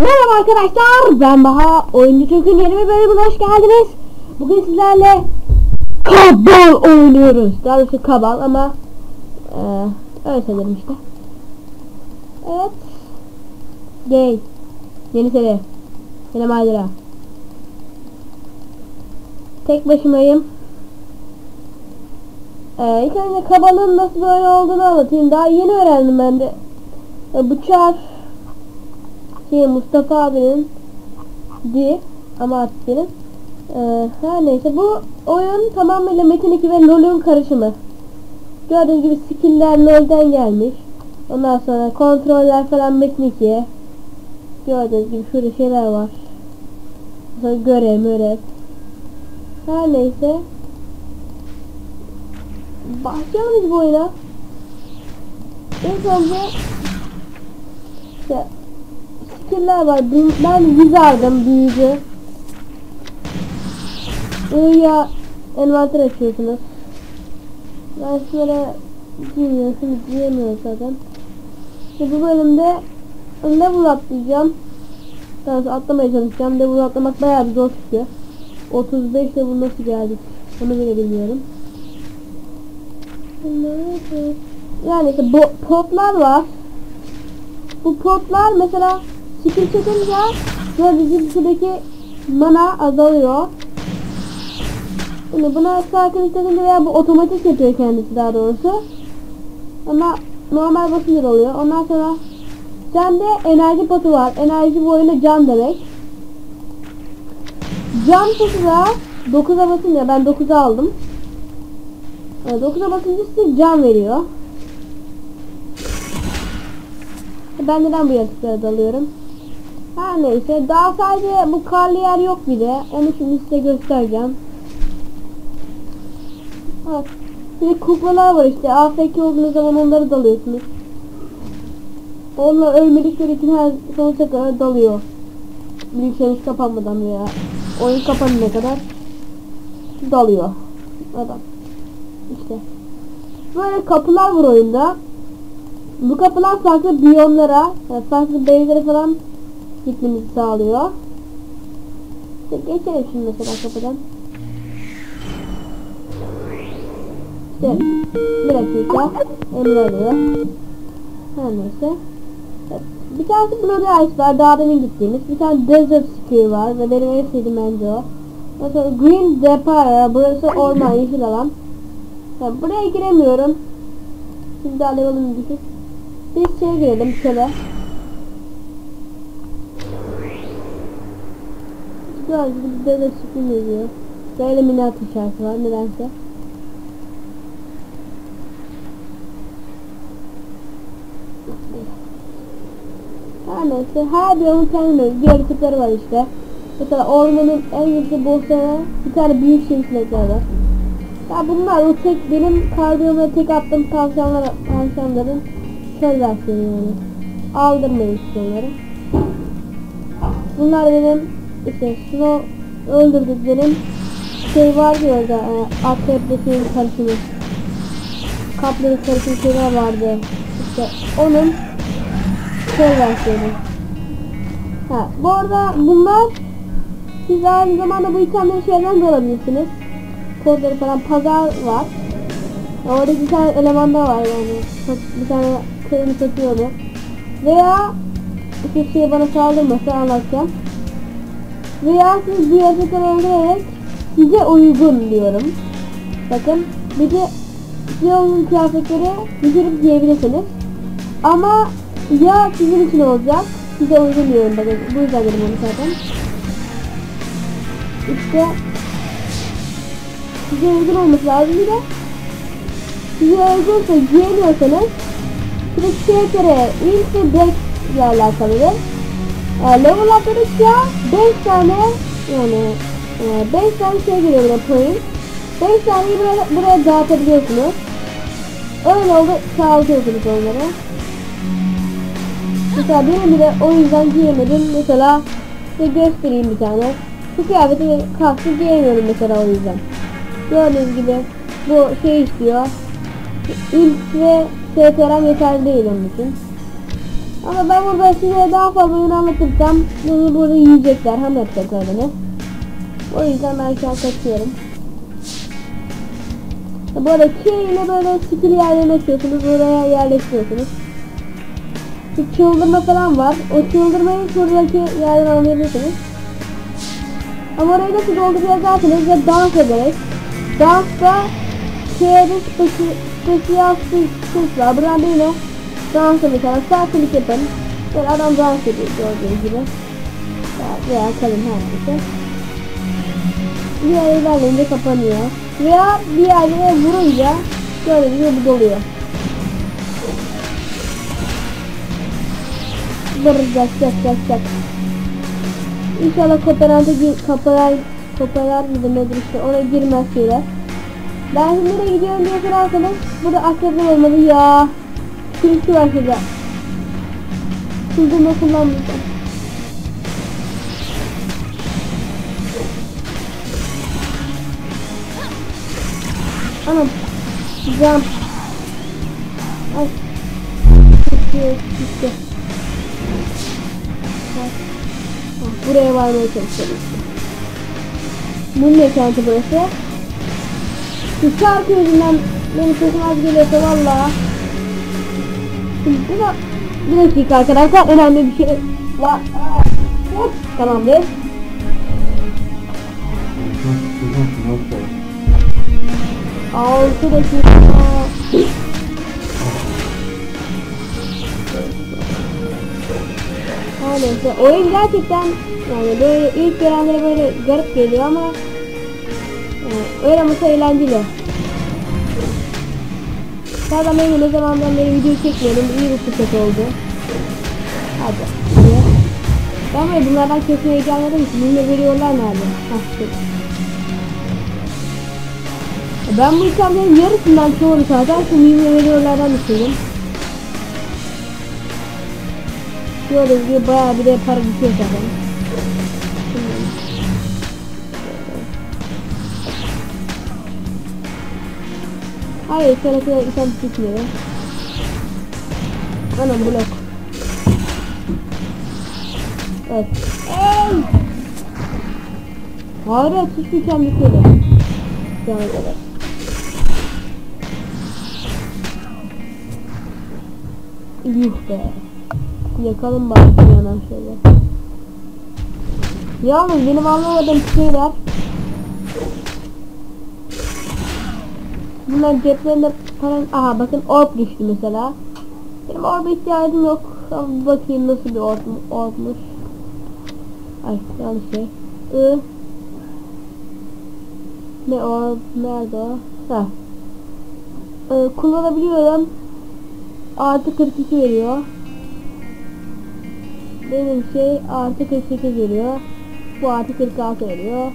Merhaba arkadaşlar ben Baha. Oyuncu Türk'ün yeni bir bölümüne hoş geldiniz. Bugün sizlerle Kabal oynuyoruz. Daha doğrusu Kabal ama e, Öyle söylerim işte. Evet. Gay. Yeni seri. Yeni macera. Tek başımayım ee, İlk önce Kabal'ın nasıl böyle olduğunu anlatayım Daha yeni öğrendim ben de e, Bu çar şey Mustafa abinin di ama aslında ee, her neyse bu oyun tamamıyla Metin 2 ve LoL'ün karışımı. Gördüğünüz gibi skill'ler LoL'den gelmiş. Ondan sonra kontroller falan Metin 2'ye. Gördüğünüz gibi şurada şeyler var. Sonra görev mörev. Her neyse. Başlayalım biz bu oyuna. İlk önce işte skiller var. Ben wizard'ım büyücü. I'ya envanter açıyorsunuz. Ben şöyle giymiyorsunuz giyemiyoruz zaten. İşte bu bölümde level atlayacağım. Daha atlamaya çalışacağım. Level atlamak bayağı bir zor çıkıyor. 35 level nasıl geldik? Onu bile bilmiyorum. Yani işte bu potlar var. Bu potlar mesela skill çekince gördüğünüz gibi şuradaki mana azalıyor. Şimdi buna sakin istediğinde veya bu otomatik yapıyor kendisi daha doğrusu. Ama normal basınca oluyor. Ondan sonra sende enerji potu var. Enerji bu oyunda can demek. Can potu da 9'a basınca ben 9'a aldım. Ee, 9'a basınca size can veriyor. Ben neden bu yaratıklara dalıyorum? Her neyse daha sadece bu karlı yer yok bir de. Onu şimdi size göstereceğim. Ha, bir kuklalar var işte. AFK olduğunuz zaman onları dalıyorsunuz. Onlar ölmedikleri için her sonsuza kadar dalıyor. Bilgisayarınız kapanmadan veya oyun kapanana kadar dalıyor. Adam. İşte. Böyle kapılar var oyunda. Bu kapılar farklı biyomlara, farklı base'lere falan gitmenizi sağlıyor. İşte geçelim şimdi mesela kapıdan. İşte bir dakika emir alıyor. Her neyse. Bir tanesi Bloody Ice var daha demin gittiğimiz. Bir tane Desert Spear var ve benim en sevdiğim bence o. Sonra Green Depara burası orman yeşil alan. Yani buraya giremiyorum. Şimdi daha level'ım düşük. Biz şeye girelim şöyle. Gördüğünüz gibi Desert Spear yazıyor. Böyle minat işareti var nedense. Her neyse her bir onun kendine özgü yaratıkları var işte. Mesela ormanın en yüksek bosslarına bir tane büyük şey var. Ya bunlar o tek benim kardiyoma tek attığım tavşanlar, tavşanların şöyle versiyonu yani. Aldırmayın onları. Bunlar benim işte Snow öldürdüklerim şey var ya orada e, akreple şeyin karışımı. Kapları karışım şeyler vardı. İşte onun şey versiyonu. Ha, bu arada bunlar siz aynı zamanda bu itemleri şeyden de alabilirsiniz. Kodları falan pazar var. Orada bir tane eleman da var yani. Bir tane kremi satıyordu. Veya işte şey bana saldırmasa anlatacağım. Veya siz bir yaratıkları öldürerek size uygun diyorum. Bakın bir de size uygun kıyafetleri düşürüp giyebilirsiniz. Ama ya sizin için olacak, size uygun diyorum bakın. Bu yüzden dedim onu zaten. İşte size uygun olması lazım bir de size uygunsa giyemiyorsanız direkt şeye göre ilk ve back ile alakalıdır. E, level atladıkça 5 tane yani 5 tane şey geliyor buna point. 5 taneyi buraya, buraya dağıtabiliyorsunuz. Öyle oldu sağlatıyorsunuz onları. Mesela benim bile o yüzden giyemedim. Mesela size göstereyim bir tane. Şu kıyafeti kaskı giyemiyorum mesela o yüzden. Gördüğünüz gibi bu şey istiyor. İlk ve STR'm yeterli değil onun için. Ama ben burada size daha fazla oyunu anlatırsam beni burada yiyecekler hem yapacaklarını. O yüzden ben şu an kaçıyorum. Bu arada K ile böyle skill yerlerine açıyorsunuz. Oraya yerleştiriyorsunuz. Bir çıldırma falan var. O çıldırmayı şuradaki yerden anlayabilirsiniz. Ama orayı nasıl dolduracaksınız ve dans ederek. Dansta K'de spesiyal skills var. Buradan da yine dansa mesela sağ klik yapın. Böyle adam dans ediyor gördüğünüz gibi. Veya kalın her neyse. Bir yere ilerleyince kapanıyor. Veya bir yerlere vurunca gördüğünüz gibi doluyor. Vıracak çak çak çak. İnşallah kooperante gir, kooperar mıdır nedir işte oraya girmez şeyler. Ben şimdi nereye gidiyorum diye sorarsanız burada akrepler olmalı ya. Kırıkçı var şurada. Sızdırma kullanmayacağım. Anam. Jump. Ay. Gitti. Buraya varmaya çalışıyorum. Bunun ne kenti burası? Şu şarkı yüzünden benim sesim az geliyorsa valla. Şimdi da bir dakika arkadaşlar önemli bir şey var. Hop, Tamamdır. Altı dakika. Neyse oyun gerçekten yani böyle ilk görenlere böyle garip geliyor ama öyle ama eğlenceli. Zaten benim ne zamandan beri video çekmiyorum. İyi bir fırsat oldu. Hadi. Hadi. Ben böyle bunlardan kesin heyecanladığım için bunu veriyorlar nerede? Hah. Ben bu itemlerin yarısından çoğunu zaten şu mimle veriyorlardan düşündüm. Gördüğünüz gibi bayağı bir de para bitiyor zaten. Hayır kadar item çıkmıyor. Anam blok. Evet. Ey! Hayır hiçbir item bitmedi. Şu ana kadar. Yuh be. Yakalım bari bir yana şöyle. Yalnız benim anlamadığım şeyler Bunlar ceplerinde para... Aha bakın orb düştü mesela. Benim orba ihtiyacım yok. Bakayım nasıl bir orb, orbmuş. Ay yanlış şey. I. Ne orb? Nerede o? Ha. Ee, kullanabiliyorum. Artı 42 veriyor. Benim şey artı 48 veriyor. Bu artı 46 veriyor.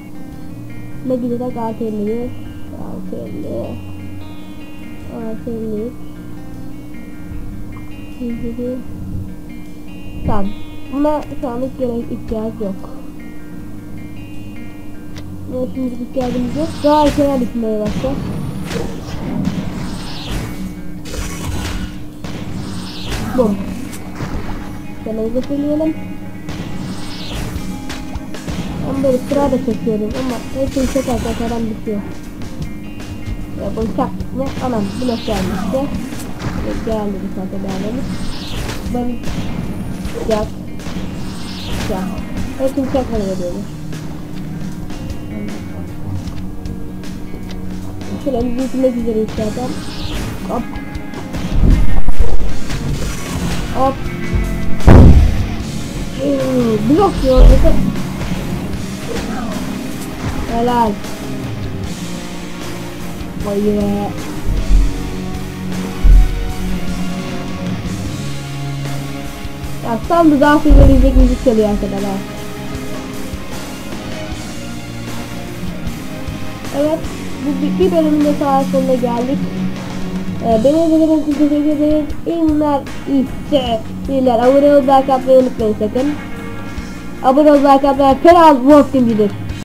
Ne gidecek artı 51. Artı 50. 53. Şimdi Tamam. Buna şu gerek ihtiyaç yok. Buna şimdilik ihtiyacımız yok. Daha şeyler düşünmeye başlayacağız. Bum. Canımızı söyleyelim. Ben böyle sıra da çekiyorum ama hepsini çekerken falan bitiyor. Ya bu ne? Anam bu nasıl gelmişti? Geldi bir saate beğenmemiş. Ben çak çak. Hepsini çekmeye veriyormuş. Şöyle bir bitmek üzereyiz zaten. Hop. Hop. Blok diyor. Helal. Be. Ya tam da daha söyleyecek müzik çalıyor arkadaşlar. Evet. Bu bir, bir bölümün de sağ sonuna geldik. Ee, beni izlediğiniz için teşekkür ederiz. İyi günler. İyi seyirler. Abone olup like atmayı unutmayın sakın. Abone olup like atmayı Wolf Team'cidir.